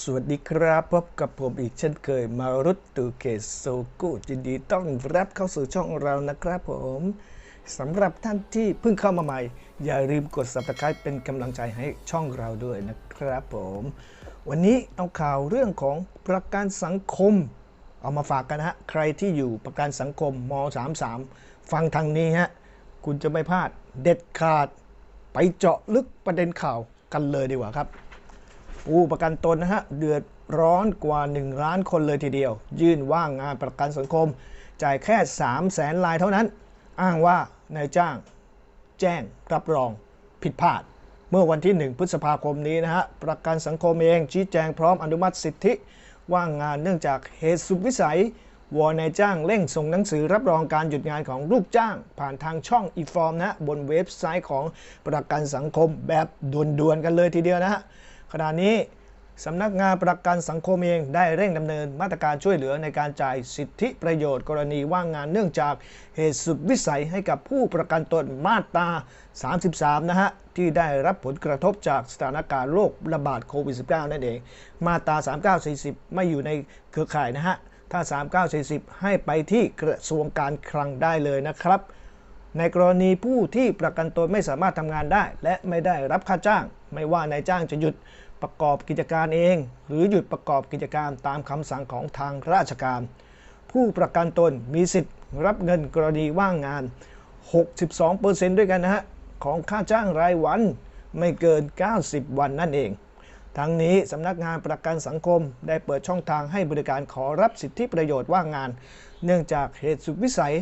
สวัสดีครับพบกับผมอีกเช่นเคยมารุตตูเกตโซกุยินดีต้อนรับเข้าสู่ช่องเรานะครับผมสำหรับท่านที่เพิ่งเข้ามาใหม่ อย่าลืมกด subscribe เป็นกำลังใจให้ช่องเราด้วยนะครับผม วันนี้เอาข่าวเรื่องของประกันสังคม เอามาฝากกันฮะ ใครที่อยู่ประกันสังคมม 33 ฟังทางนี้ฮะ คุณจะไม่พลาดเด็ดขาด ไปเจาะลึกประเด็นข่าวกันเลยดีกว่าครับ ผู้ประกันตนนะฮะเดือดร้อนกว่า 1 ล้านคนเลยทีเดียว ยื่นว่างงานประกันสังคม จ่ายแค่ 3 0 0แสนลายเท่านั้น อ้างว่านายจ้าง แจ้งรับรองผิดพลาด เมื่อวันที่ 1 พฤษภาคมนี้นะฮะประกันสังคมเองชี้แจงพร้อมอนุมัติสิทธิ ว่างงานเนื่องจากเหตุสุดวิสัยวอนนายจ้างเร่งส่งหนังสือรับรองการหยุดงานของลูกจ้าง ผ่านทางช่องอีฟอร์มนะฮะบนเว็บไซต์ของประกันสังคมแบบด่วนๆกันเลยทีเดียวนะฮะ ขณะนี้สำนักงานประกันสังคมเองได้เร่งดำเนินมาตรการช่วยเหลือในการจ่ายสิทธิประโยชน์กรณีว่างงานเนื่องจากเหตุสุดวิสัยให้กับผู้ประกันตนมาตรา 33 นะฮะ ที่ได้รับผลกระทบจากสถานการณ์โรคระบาดโควิด -19 นั่นเอง มาตรา 3940 ไม่อยู่ในเครือข่ายนะฮะ ถ้า 3940 ให้ไปที่กระทรวงการคลังได้เลยนะครับ ในกรณีผู้ที่ประกันตนไม่สามารถทำงานได้ และไม่ได้รับค่าจ้าง ไม่ว่านายจ้างจะหยุดประกอบกิจการเอง หรือหยุดประกอบกิจการตามคำสั่งของทางราชการ ผู้ประกันตนมีสิทธิ์รับเงินกรณีว่างงาน 62%ด้วยกันนะฮะ ของค่าจ้างรายวันไม่เกิน 90 วันนั่นเอง ทั้งนี้สำนักงานประกันสังคมได้เปิดช่องทางให้บริการขอรับสิทธิประโยชน์ว่างงาน เนื่องจากเหตุสุดวิสัย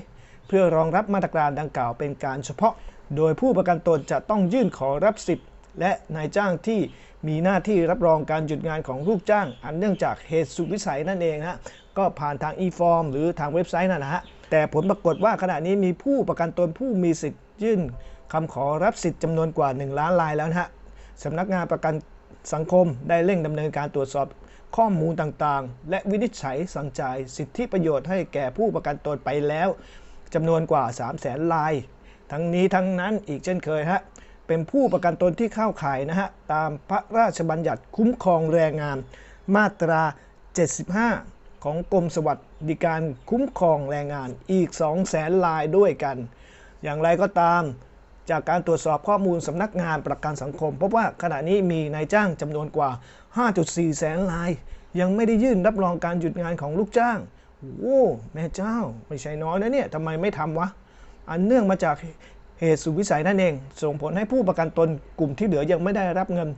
เพื่อรองรับมาตรการดังกล่าวเป็นการเฉพาะ โดยผู้ประกันตนจะต้องยื่นขอรับสิทธิ์ และนายจ้างที่มีหน้าที่รับรองการหยุดงานของลูกจ้าง อันเนื่องจากเหตุสุดวิสัยนั่นเองฮะก็ผ่านทาง e-form หรือทางเว็บไซต์นั่นนะฮะแต่ผลปรากฏว่าขณะนี้มีผู้ประกันตนผู้มีสิทธิ์ยื่นคำขอรับสิทธิ์จำนวนกว่า 1 ล้านรายแล้วนะฮะสำนักงานประกันสังคมได้เร่งดำเนินการตรวจสอบข้อมูลต่างๆ และวินิจฉัยสั่งจ่ายสิทธิประโยชน์ให้แก่ผู้ประกันตนไปแล้วจำนวนกว่า 3 0 0แสนราย ทั้งนี้ทั้งนั้นอีกเช่นเคยฮะ เป็นผู้ประกันตนที่เข้าข่ายนะฮะตามพระราชบัญญัติคุ้มครองแรงงาน มาตรา 75 ของกรมสวัสดิการคุ้มครองแรงงานอีก 2 0 0แสนรายด้วยกัน อย่างไรก็ตามจากการตรวจสอบข้อมูลสำนักงานประกันสังคม พบว่าขณะนี้มีนายจ้างจำนวนกว่า 5.4 แสนราย ยังไม่ได้ยื่นรับรองการหยุดงานของลูกจ้าง โอ้ แม่เจ้า ไม่ใช่น้อยนะเนี่ยทำไมไม่ทำวะ อันเนื่องมาจาก เหตุสุดวิสัยนั่นเอง ส่งผลให้ผู้ประกันตนกลุ่มที่เหลือยังไม่ได้รับเงิน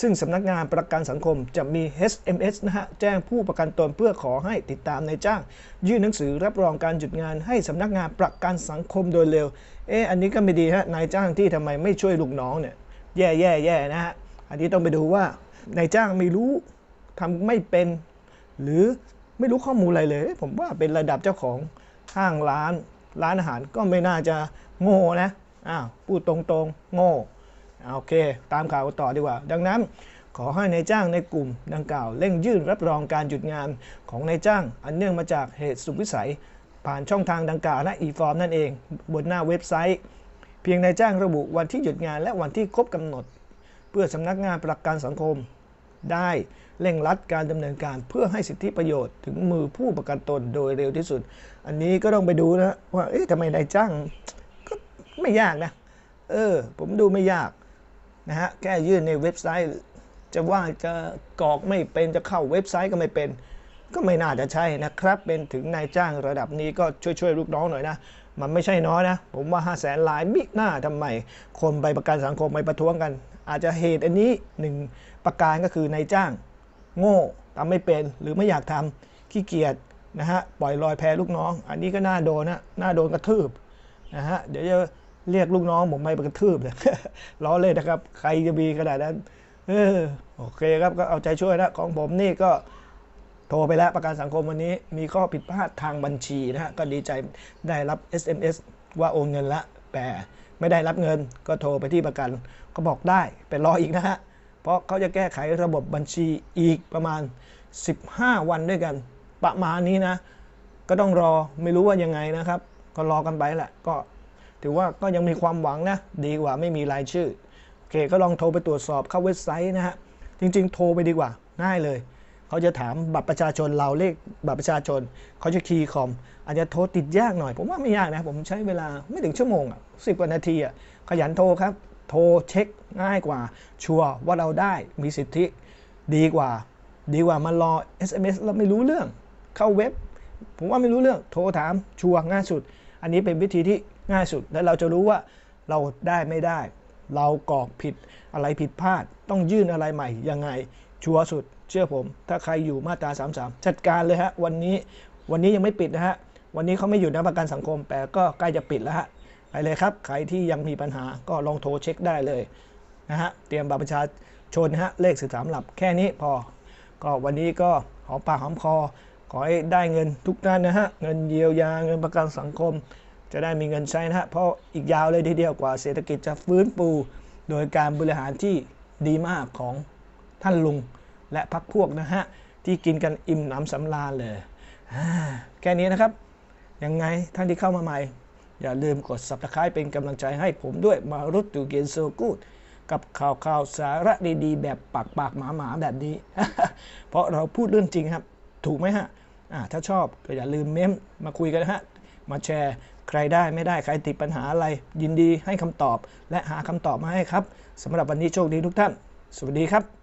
ซึ่งสำนักงานประกันสังคมจะมี SMS นะฮะแจ้งผู้ประกันตนเพื่อขอให้ติดตามนายจ้าง ยื่นหนังสือรับรองการหยุดงานให้สำนักงานประกันสังคมโดยเร็ว เอ๊ะอันนี้ก็ไม่ดีฮะนายจ้างที่ทำไมไม่ช่วยลูกน้องเนี่ยแย่แย่แย่นะฮะอันนี้ต้องไปดูว่านายจ้างไม่รู้ทำไม่เป็น หรือไม่รู้ข้อมูลอะไรเลย ผมว่าเป็นระดับเจ้าของห้างร้าน ร้านอาหารก็ไม่น่าจะ โง่นะอ้าวพูดตรงๆ โง่โอเค ตามข่าวต่อดีกว่า ดังนั้นขอให้ในายจ้างในกลุ่มดังกล่าวเร่งยื่นรับรองการหยุดงานของนายจ้าง อันเนื่องมาจากเหตุสุดวิสัย ผ่านช่องทางดังกล่าวและอีฟอร์มนั่นเอง บนหน้าเว็บไซต์ เพียงนายจ้างระบุวันที่หยุดงานและวันที่ครบกำหนด เพื่อสำนักงานประกันสังคม ได้เร่งรัดการดำเนินการเพื่อให้สิทธิประโยชน์ถึงมือผู้ประกันตนโดยเร็วที่สุด อันนี้ก็ต้องไปดูนะว่าเอ๊ะทำไมนายจ้าง ไม่ยากนะ เออ ผมดูไม่ยากนะฮะแค่ยื่นในเว็บไซต์ จะว่าจะกรอกไม่เป็นจะเข้าเว็บไซต์ก็ไม่เป็น ก็ไม่น่าจะใช่นะครับ เป็นถึงนายจ้างระดับนี้ก็ช่วยช่วยลูกน้องหน่อยนะ มันไม่ใช่น้อยนะ ผมว่า 5 0 0แสนลายมิหน้าทำไม คนไปประกันสังคมไปประท้วงกัน อาจจะเหตุอันนี้หนึ่งประการก็คือนายจ้าง โง่ทำไม่เป็นหรือไม่อยากทำขี้เกียจนะฮะปล่อยลอยแพลูกน้อง อันนี้ก็น่าโดนนะน่าโดนกระทืบนะฮะเดี๋ยวจะ เรียกลูกน้องผมไปกระทืบเลยล้อเล่นนะครับ ใครจะมีขนาดนั้นเออโอเคครับก็เอาใจช่วยนะของผมนี่ก็โทรไปแล้วประกันสังคมวันนี้มีข้อผิดพลาดทางบัญชีนะฮะก็ดีใจได้รับ SMS ว่าโอนเงินละ แต่ไม่ได้รับเงินก็โทรไปที่ประกันก็บอกได้ไปรออีกนะฮะเพราะเขาจะแก้ไขระบบบัญชีอีกประมาณ 15 วันด้วยกัน ประมาณนี้นะ ก็ต้องรอไม่รู้ว่ายังไงนะครับ ก็รอกันไปแหละก็ ถือว่าก็ยังมีความหวังนะ ดีกว่าไม่มีรายชื่อ โอเค ก็ลองโทรไปตรวจสอบเข้าเว็บไซต์นะฮะ จริง ๆ โทรไปดีกว่า ง่ายเลย เขาจะถามบัตรประชาชนเราเลขบัตรประชาชน เขาจะคีย์คอม อาจจะโทรติดยากหน่อย ผมว่าไม่ยากนะ ผมใช้เวลาไม่ถึงชั่วโมงอะสิบกว่านาทีอะ ขยันโทรครับ โทรเช็คง่ายกว่า ชัวร์ว่าเราได้ มีสิทธิ ดีกว่า ดีกว่ามารอ SMS แล้วไม่รู้เรื่อง เข้าเว็บ ผมว่าไม่รู้เรื่อง โทรถาม ชัวร์ง่ายสุด อันนี้เป็นวิธีที่ ง่ายสุด และเราจะรู้ว่าเราได้ไม่ได้ เรากรอกผิดอะไรผิดพลาด ต้องยื่นอะไรใหม่ยังไง ชัวร์สุด เชื่อผม ถ้าใครอยู่มาตรา 33 จัดการเลยฮะ วันนี้วันนี้ยังไม่ปิดนะฮะ วันนี้เขาไม่หยุดนะประกันสังคม แต่ก็ใกล้จะปิดแล้วฮะไปเลยครับ ใครที่ยังมีปัญหาก็ลองโทรเช็คได้เลยนะฮะ เตรียมบัตรประชาชนนะฮะ เลขสิบสามหลับแค่นี้พอ ก็วันนี้ก็หอมปากหอมคอ ขอให้ได้เงินทุกท่านนะฮะ เงินเยียวยา เงินประกันสังคม จะได้มีเงินใช้นะฮะเพราะอีกยาวเลยทีเดียวกว่าเศรษฐกิจจะฟื้นฟูโดยการบริหารที่ดีมากของท่านลุงและพักพวกนะฮะที่กินกันอิ่มหนำสำราญเลยแค่นี้นะครับยังไงท่านที่เข้ามาใหม่ อย่าลืมกด subscribe เป็นกำลังใจให้ผมด้วยมารุตตูเกนโซกูดกับข่าวข่าวสาระดีๆ แบบปากปากหมาหมาๆแบบนี้ เพราะเราพูดเรื่องจริงครับ ถูกไหมฮะถ้าชอบก็อย่าลืมเม้มมาคุยกันนะฮะ มาแชร์ ใครได้ไม่ได้ใครติดปัญหาอะไร ยินดีให้คำตอบ และหาคำตอบมาให้ครับสำหรับวันนี้โชคดีทุกท่าน สวัสดีครับ